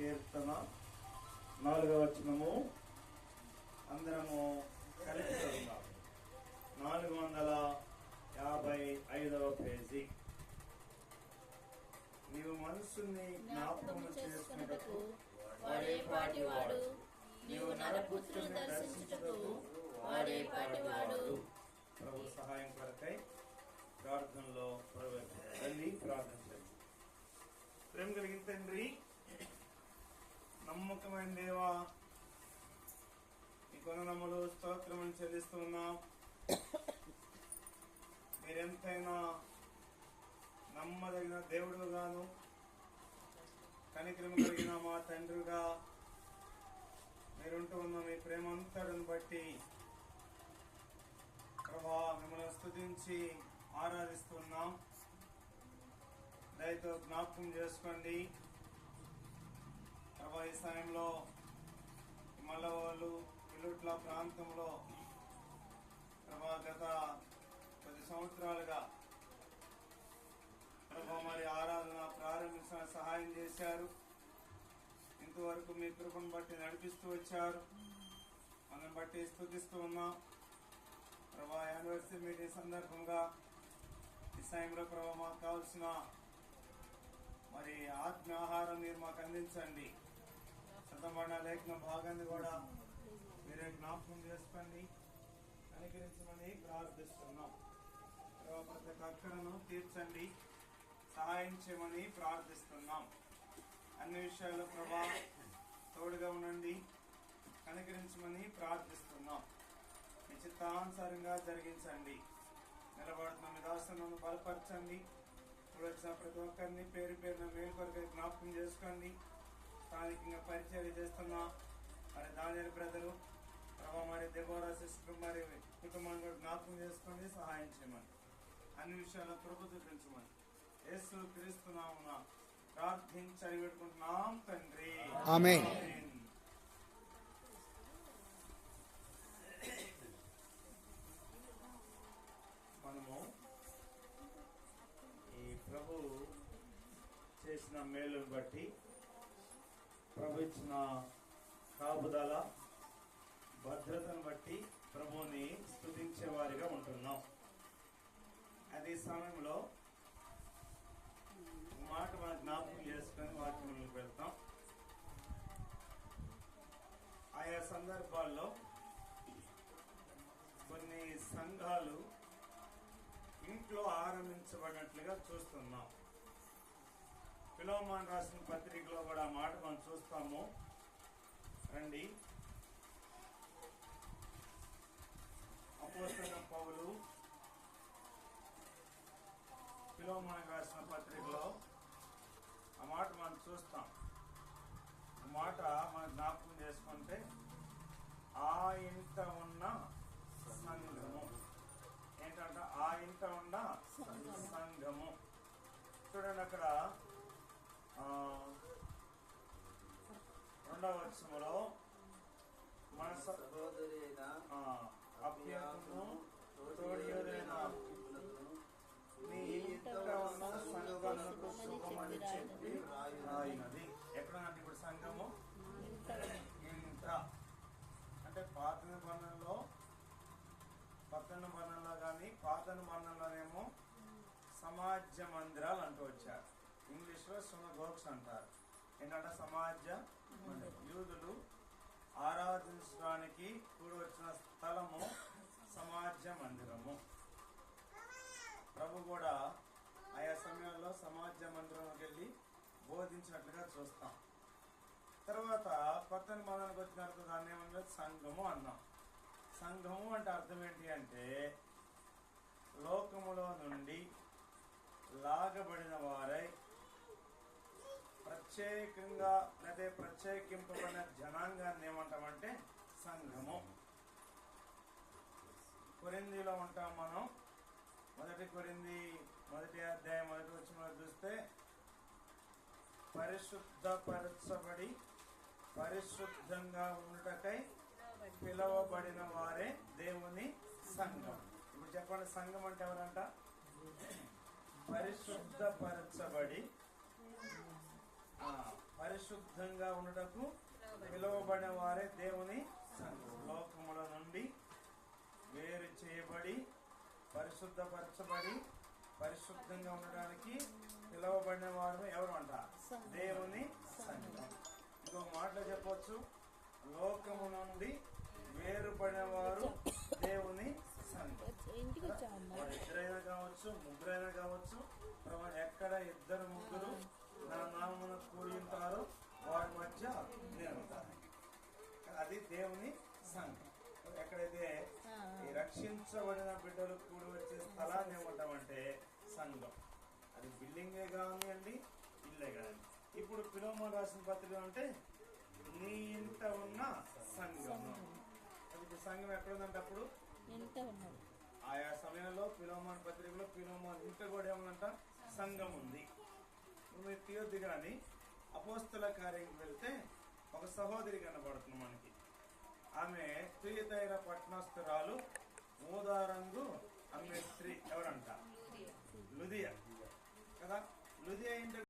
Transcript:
కీర్తన. నాలుగవ వచనము. అందరము కలిసి చదువుదాం. నాలుగు వందల యాభై ఐదవ పేజీ. నీవు మనస్సుని జ్ఞాపకం చేసుకున్నట్టు వాడే పాటివాడు నీవు నరపుత్రుని దర్శించుటకు వాడే పాటివాడు ప్రభు సహాయం కొరకై ప్రార్థనలో ప్రవేశించండి. వెళ్ళి ప్రార్థించండి ప్రేమ కలిగిన తండ్రి నమ్మకమైన దేవా ఈ కొననములు స్తోత్రమని చెల్లిస్తున్నాం. మీరెంతైనా నమ్మదగిన దేవుడుగాను కనికరము కలిగిన మా తండ్రిగా మీరుంటూ ఉన్న మీ ప్రేమంతటిని బట్టి ప్రభా మిమ్మల్ని స్థుతించి ఆరాధిస్తున్నాం. దయతో జ్ఞాపకం చేసుకోండి. ప్రభా ఈ సమయంలో మల్లవాళ్ళు పిల్లుట్ల ప్రాంతంలో ప్రభా గత పది సంవత్సరాలుగా ప్రభా మరి ఆరాధన ప్రారంభించిన సహాయం చేశారు. ఇంతవరకు మీ కృపను బట్టి నడిపిస్తూ వచ్చారు. మనం బట్టి స్థుతిస్తూ ఉన్నాం. ప్రభా యానివర్సరీ మీటింగ్ సందర్భంగా ఈ సమయంలో ప్రభా మాకు కావాల్సిన మరి ఆత్మ ఆహారం మీరు మాకు అందించండి. శతమణ లేఖన భాగాన్ని కూడా మీరే జ్ఞాపకం చేసుకోండి. అనుకరించమని ప్రార్థిస్తున్నాం. ప్రతి ఒక్క తీర్చండి. సహాయం చేయమని ప్రార్థిస్తున్నాం. అన్ని విషయాల్లో ప్రభా తోడుగా ఉండండి. కనికరించమని ప్రార్థిస్తున్నాం. మీ చిత్తానుసారంగా జరిగించండి. నిలబడుతున్న నిదాసనను బలపరచండి. ఇప్పుడు వచ్చిన ప్రతి ఒక్కరిని పేరు పేరున మేలు కొరకు జ్ఞాపకం చేసుకోండి. స్థానికంగా పరిచయం చేస్తున్న మరి దాని బ్రదరు ప్రభా మరి దెబోరా సిస్టర్ మరి కుటుంబాన్ని కూడా జ్ఞాపకం చేసుకోండి సహాయం చేయమని అన్ని విషయాల్లో కృప చూపించమని యేసు క్రీస్తునామున ప్రార్థించి పెట్టుకుంటున్నాం తండ్రి. ఆమేన్. మనము ఈ ప్రభు చేసిన మేలును బట్టి ప్రభు ఇచ్చిన కాపుదల భద్రతను బట్టి ప్రభుని స్థుతించేవారిగా ఉంటున్నాం. అదే సమయంలో మాట మన జ్ఞాపకం చేసుకొని వాక్యంలోకి వెళ్తాం. ఆయా సందర్భాల్లో కొన్ని సంఘాలు ఇంట్లో ఆరంభించబడినట్లుగా చూస్తున్నాం. పిలోమాన్ రాసిన పత్రికలో కూడా ఆ మాట మనం చూస్తాము. రండి. అపోస్తల పౌలు పిలోమాన్ రాసిన పత్రికలో ఆ మాట మనం చూస్తాం. ఆ మాట మనం జ్ఞాపకం చేసుకుంటే ఆ ఇంట ఉన్న సంఘము ఏంటంటే ఆ ఇంట ఉన్న సంఘము. చూడండి అక్కడ రెండవ వచనములో మన సహోదరైన అభ్యర్థులను తోడియోరైన నీ ఇంట ఉన్న సంఘములకు శుభమని చెప్పి రాయినది. ఎక్కడ అంటే ఇప్పుడు సంఘము? ఇంట అంటే పాత నిబంధనలో కొత్త నిబంధనలో కానీ పాత నిబంధనలోనేమో సమాజ మందిరాలు అంటూ వచ్చారు. ఇంగ్లీష్లో సునగోక్స్ అంటారు. ఏంటంటే సమాజ యూదులు ఆరాధించడానికి కూడి వచ్చిన స్థలము సమాజ మందిరము. ప్రభు కూడా ఆయా సమయాల్లో సమాజ మందిరంలోకి వెళ్ళి బోధించినట్లుగా చూస్తాం. తర్వాత కొత్త నిబంధనకు వచ్చిన తర్వాత దాన్ని ఏమన్నా సంఘము అన్నాం. సంఘము అంటే అర్థం ఏంటి అంటే లోకములో నుండి లాగబడిన వారై ప్రత్యేకంగా లేదా ప్రత్యేకింపబడిన జనాంగాన్ని ఏమంటామంటే సంఘము. కొరిందిలో ఉంటాం మనం. మొదటి కొరింది మొదటి అధ్యాయం మొదటి వచ్చిన చూస్తే పరిశుద్ధపరచబడి పరిశుద్ధంగా ఉండటకై పిలవబడిన వారే దేవుని సంఘం. ఇప్పుడు చెప్పండి సంఘం అంటే ఎవరంట? పరిశుద్ధపరచబడి పరిశుద్ధంగా ఉండటకు పిలువబడిన వారే దేవుని. లోకముల నుండి వేరు చేయబడి పరిశుద్ధపరచబడి పరిశుద్ధంగా ఉండడానికి పిలువబడిన వారు ఎవరు అంట? దేవుని సంఘం. ఇంకొక మాటలో చెప్పొచ్చు. లోకము నుండి వేరుపడిన వారు దేవుని సంఘం. ఇద్దరైనా కావచ్చు ముగ్గురైనా కావచ్చు ఎక్కడ ఇద్దరు ముగ్గురు కూడి ఉంటారో వారి మధ్య ఉంటాను అది దేవుని సంఘం. ఎక్కడైతే ఈ రక్షించబడిన బిడ్డలు కూడి వచ్చే స్థలాన్ని ఏమంటామంటే సంఘం. అది బిల్డింగే కానివ్వండి ఇల్లే కానివ్వండి. ఇప్పుడు పిలోమ రాసిన పత్రిక అంటే నీ ఇంట ఉన్న సంఘం అది సంఘం ఎక్కడ ఉందంటే అప్పుడు ఆయా సమయంలో పిలోమాన్ పత్రికలో పిలోమాన్ ఇంట కూడా ఏమన్నంట సంఘం ఉంది. మీరు తీయొద్దు కానీ అపోస్తుల కార్యం వెళ్తే ఒక సహోదరి కనబడుతుంది మనకి. ఆమె తుయతైర పట్నస్థురాలు ఊదారంగు ఆమె స్త్రీ ఎవరంట? లుదియా. కదా? లుదియా ఏంటంటే